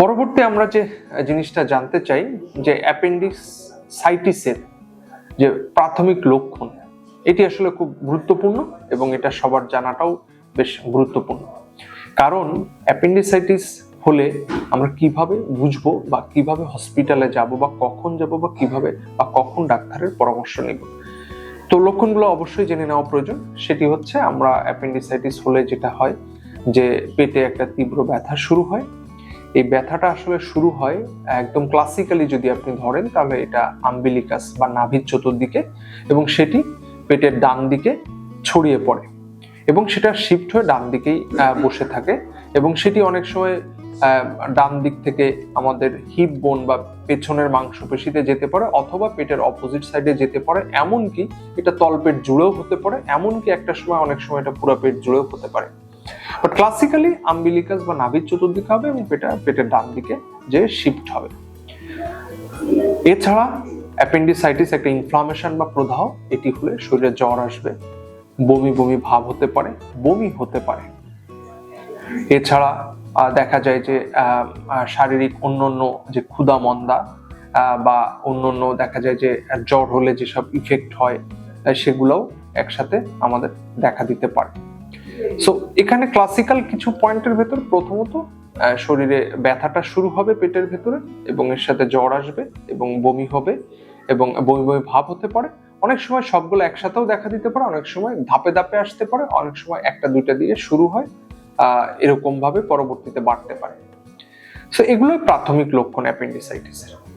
পরবর্তী আমরা যে জিনিসটা জানতে চাই, যে অ্যাপেন্ডিক্সাইটিসের যে প্রাথমিক লক্ষণ, এটি আসলে খুব গুরুত্বপূর্ণ এবং এটা সবার জানাটাও বেশ গুরুত্বপূর্ণ। কারণ অ্যাপেন্ডিসাইটিস হলে আমরা কীভাবে বুঝব বা কীভাবে হসপিটালে যাব বা কখন যাব বা কীভাবে বা কখন ডাক্তারের পরামর্শ নেব? তো লক্ষণগুলো অবশ্যই জেনে নেওয়া প্রয়োজন। সেটি হচ্ছে, আমরা অ্যাপেন্ডিসাইটিস হলে যেটা হয়, যে পেটে একটা তীব্র ব্যথা শুরু হয় এই ব্যথাটা আসলে শুরু হয় একদম ক্লাসিক্যালি যদি আপনি ধরেন, তাহলে এটা আম্বিলিকাস বা নাভির চতুর্দিকে এবং সেটি পেটের ডান দিকে ছড়িয়ে পড়ে এবং সেটা শিফট হয়ে ডান দিকেই বসে থাকে এবং সেটি অনেক সময় ডান দিক থেকে আমাদের হিপ বোন বা পেছনের মাংসপেশিতে যেতে পারে অথবা পেটের অপোজিট সাইডে যেতে পারে। এমনকি এটা তলপেট জুড়েও হতে পারে, এমনকি একটা সময় অনেক সময় এটা পুরো পেট জুড়েও হতে পারে। বাট ক্লাসিক্যালি আম্বিলিকাস বা নাভির চতুর্দিকে হবে এবং পেটা, পেটের ডান দিকে যে শিফট হবে। এছাড়া অ্যাপেন্ডিসাইটিস একটা ইনফ্লামেশন বা প্রদাহ, এটি হলে শরীরে জ্বর আসবে, বমি বমি ভাব হতে পারে, বমি হতে পারে। এছাড়া দেখা যায় যে শারীরিক অন্যান্য যে ক্ষুধা মন্দা বা অন্যান্য দেখা যায় যে, জ্বর হলে যেসব ইফেক্ট হয় সেগুলোও একসাথে আমাদের দেখা দিতে পারে। সো এখানে ক্লাসিক্যাল কিছু পয়েন্টের ভেতর প্রথমত শরীরে ব্যথাটা শুরু হবে পেটের ভেতরে এবং এর সাথে জ্বর আসবে এবং বমি হবে এবং বমি বমি ভাব হতে পারে। অনেক সময় সবগুলো একসাথেও দেখা দিতে পারে অনেক সময় ধাপে ধাপে আসতে পারে অনেক সময় একটা দুইটা দিয়ে শুরু হয় আহ, এরকম ভাবে পরবর্তীতে বাড়তে পারে। সো এগুলোই প্রাথমিক লক্ষণ অ্যাপেন্ডিসাইটিসের।